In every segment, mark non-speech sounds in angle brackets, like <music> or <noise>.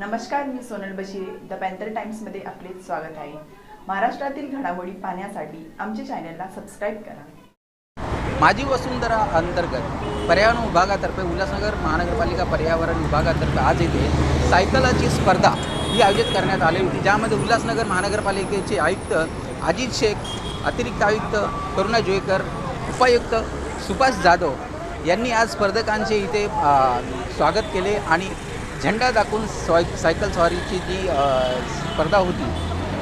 नमस्कार मी Sonal Bashire. The Panther टाइम्समध्ये आपले स्वागत आहे. महाराष्ट्रातील घडामोडी पाहण्यासाठी आमच्या चॅनलला सबस्क्राईब करा. माझी वसुंधरा अंतर्गत पर्यावरण विभागातर्फे उल्हासनगर महानगरपालिका पर्यावरण विभागातर्फे आज येथे सायकलची स्पर्धा ही आयोजित करण्यात आली होती. ज्यामध्ये उल्हासनगर महानगरपालिकेचे आयुक्त अजित शेख अतिरिक्त आयुक्त करुणा जोयकर उपायुक्त सुभाष जाधव यांनी आज स्पर्धकांचे इथे स्वागत केले आणि झेंडा दाखवून स्वाय सायकल स्वारीची जी स्पर्धा होती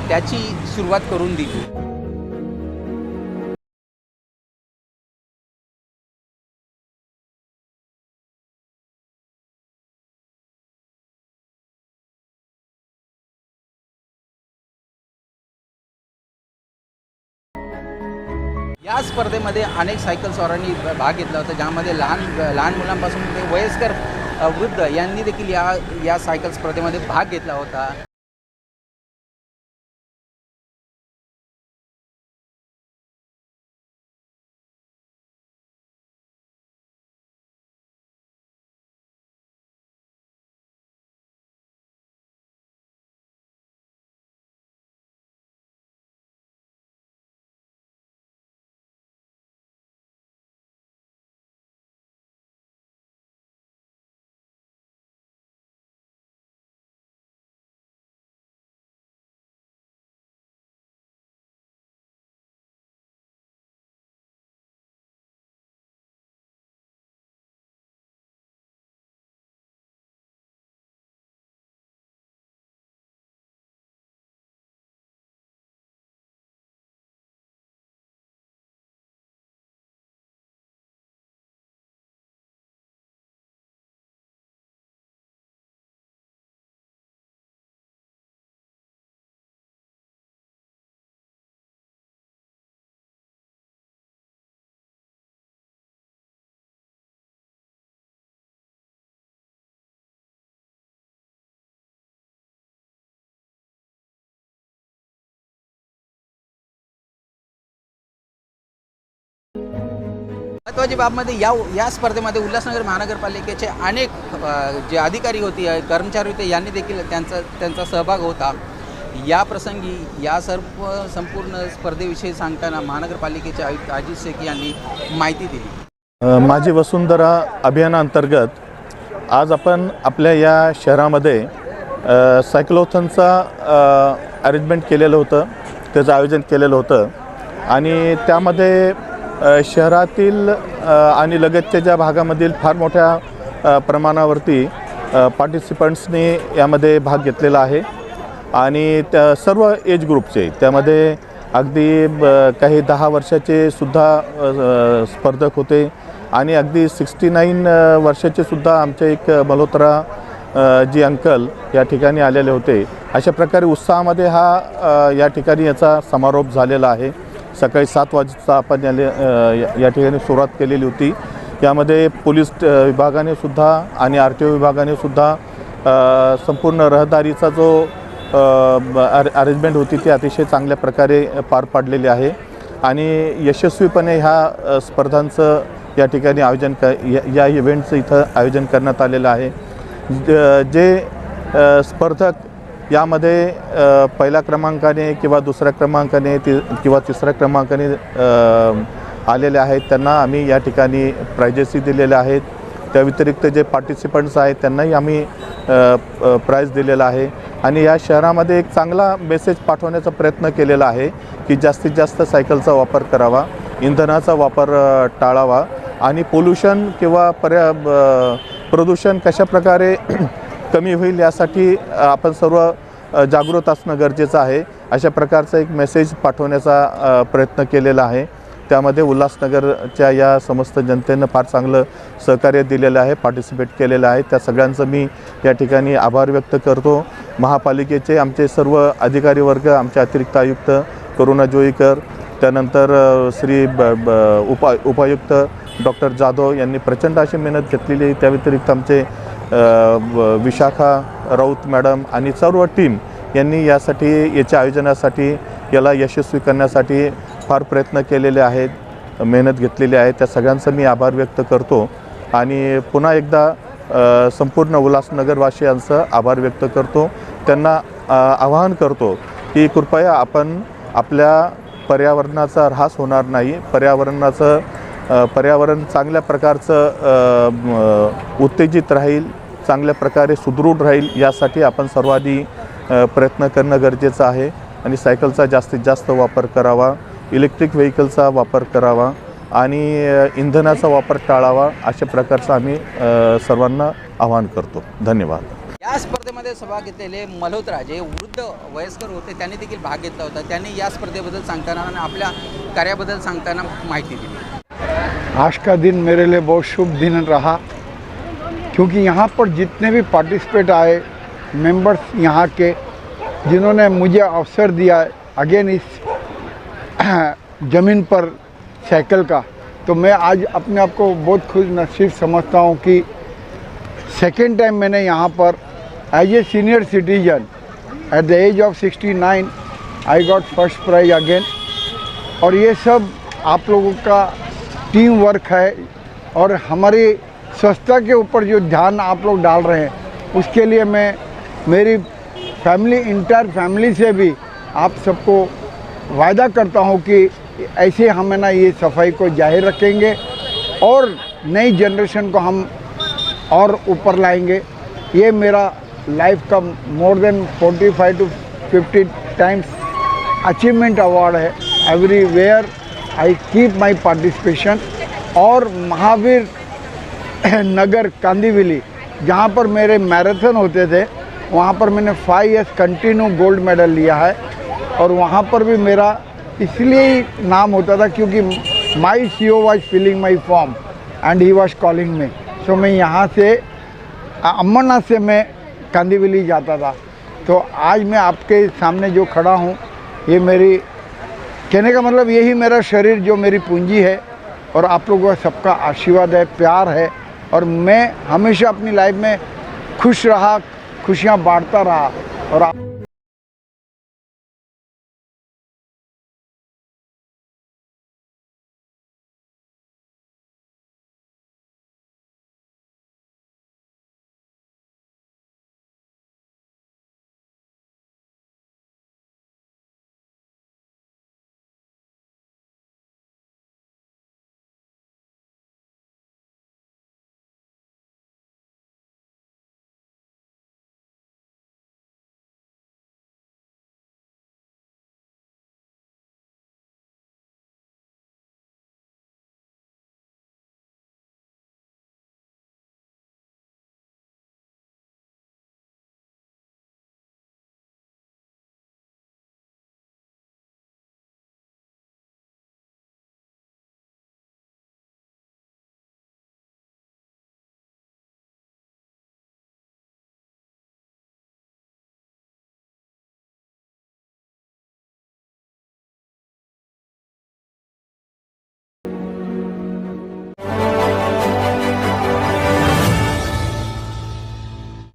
त्याची सुरुवात करून दिली. या स्पर्धेमध्ये अनेक सायकल स्वारांनी भाग घेतला होता ज्यामध्ये लहान लहान मुलांपासून ते वयस्कर वृद्ध यांनी देखील या या सायकल स्पर्धेमध्ये भाग घेतला होता. महत्त्वाची बाबमध्ये या या स्पर्धेमध्ये उल्हासनगर महानगरपालिकेचे अनेक जे अधिकारी होते कर्मचारी होते यांनी देखील त्यांचा त्यांचा सहभाग होता. या प्रसंगी या सर्व संपूर्ण स्पर्धेविषयी सांगताना महानगरपालिकेचे आयुक्त अजित शेख यांनी माहिती दिली. माझी वसुंधरा अभियानाअंतर्गत आज आपण आपल्या या शहरामध्ये सायक्लोथनचा अरेंजमेंट केलेलं होतं त्याचं आयोजन केलेलं होतं. आणि त्यामध्ये शहरातील आणि लगतच्या ज्या भागामधील फार मोठ्या प्रमाणावरती पार्टिसिपंट्सनी यामध्ये भाग घेतलेला आहे. आणि त्या सर्व एज ग्रुपचे त्यामध्ये अगदी ब- काही दहा वर्षाचे सुद्धा स्पर्धक होते. आणि अगदी सिक्स्टी नाईन वर्षाचे सुद्धा आमचे एक मल्होत्रा जी अंकल या ठिकाणी आलेले होते. अशा प्रकारे उत्साहामध्ये हा या ठिकाणी याचा समारोप झालेला आहे. सकाळी सात वाजता आपण या- या ठिकाणी सुरुवात केलेली होती. यामध्ये पोलीस विभागाने सुद्धा आणि आर टी ओ विभागाने सुद्धा संपूर्ण रहदारीचा जो अरेंजमेंट होती ती अतिशय चांगल्या प्रकारे पार पाडलेली आहे. आणि यशस्वीपणे ह्या स्पर्धांचं या ठिकाणी आयोजन क या- या इव्हेंटचं इथं आयोजन करण्यात आलेलं आहे. ज- जे स्पर्धक यामध्ये पहिल्या क्रमांकाने किंवा दुसऱ्या क्रमांकाने ति किंवा तिसऱ्या क्रमांकाने आलेले आहेत. त्यांना आम्ही या ठिकाणी प्राइजेसही दिलेल्या आहेत. त्या व्यतिरिक्त जे पार्टिसिपंट्स आहेत त्यांनाही आम्ही प्राईज दिलेला आहे. आणि या शहरामध्ये एक चांगला मेसेज पाठवण्याचा प्रयत्न केलेला आहे की जास्तीत जास्त सायकलचा वापर करावा इंधनाचा वापर टाळावा. आणि पोल्युशन किंवा पर्या ब- प्रदूषण कशाप्रकारे कमी होईल यासाठी आपण सर्व जागृत असणं गरजेचं आहे. अशा प्रकारचा एक मेसेज पाठवण्याचा प्रयत्न केलेला आहे. त्यामध्ये उल्हासनगरच्या या समस्त जनतेनं फार चांगलं सहकार्य दिलेलं आहे पार्टिसिपेट केलेलं आहे. त्या सगळ्यांचं मी या ठिकाणी आभार व्यक्त करतो. महापालिकेचे आमचे सर्व अधिकारी वर्ग आमचे अतिरिक्त आयुक्त करुणा जोईकर त्यानंतर श्री ब ब उपा उपायुक्त डॉक्टर जाधव यांनी प्रचंड अशी मेहनत घेतलेली आहे. त्या व्यतिरिक्त आमचे विशाखा राऊत मॅडम आणि सर्व टीम यांनी यासाठी याच्या आयोजनासाठी याला यशस्वी करण्यासाठी फार प्रयत्न केलेले आहेत मेहनत घेतलेली आहे. त्या सगळ्यांचा मी आभार व्यक्त करतो. आणि पुन्हा एकदा संपूर्ण उल्हासनगरवासियांचं आभार व्यक्त करतो. त्यांना आवाहन करतो की कृपया आपण आपल्या पर्यावरणाचा ऱ्हास होणार नाही. पर्यावरणाचं पर्यावरण चांगल्या प्रकारचं उत्तेजित राहील चांगल्या प्रकारे सुदृढ राहील यासाठी आपण सर्वांनी प्रयत्न करणं गरजेचं आहे. आणि सायकलचा जास्तीत जास्त वापर करावा इलेक्ट्रिक व्हेकलचा वापर करावा आणि इंधनाचा वापर टाळावा अशा प्रकारचं आम्ही सर्वांना आवाहन करतो. धन्यवाद. या स्पर्धेमध्ये सभा घेतलेले मल्होत्रा जे वृद्ध वयस्कर होते त्यांनी देखील भाग घेतला होता. त्यांनी या स्पर्धेबद्दल सांगताना आणि आपल्या कार्याबद्दल सांगताना माहिती दिली. आज का दिन मेरे लिए बहुत शुभ दिन रहा, क्योंकि यहाँ पर जितने भी पार्टिसिपेट आए मेंबर्स यहाँ के, जिन्होंने मुझे अवसर दिया अगेन इस <clears throat> ज़मीन पर साइकिल का तो मैं आज अपने आप को बहुत खुश नसीब समझता हूँ कि सेकेंड टाइम मैंने यहाँ पर as a senior citizen at the age of 69 I got first prize again और ये सब आप लोगों का टीम वर्क है और हमारी स्वच्छता के ऊपर जो ध्यान आप लोग डाल रहे हैं, उसके लिए मैं मेरी फैमिली, इंटायर फैमिली से भी आप सबको वायदा करता हूँ कि ऐसे हम ना ये सफ़ाई को ज़ाहिर रखेंगे और नई जनरेशन को हम और ऊपर लाएँगे। ये मेरा लाइफ का more than 45 to 50 times achievement award है। Everywhere I keep my participation और महावीर नगर, कांदीविली, जहाँ पर मेरे मैराथन होते थे, वहाँ पर मैंने five years continue gold medal लिया है। और वहाँ पर भी मेरा इसलिए नाम होता था क्योंकि my C O was filling my form and he was calling me so मैं यहाँ से अमरनाथ से मैं कांदीवली जाता था। तो आज मैं आपके सामने जो खड़ा हूँ, ये मेरी कहने का मतलब यही मेरा शरीर जो मेरी पूंजी है और आप लोगों का सबका आशीर्वाद है, प्यार है और मैं हमेशा अपनी लाइफ में खुश रहा, खुशियाँ बांटता रहा और आप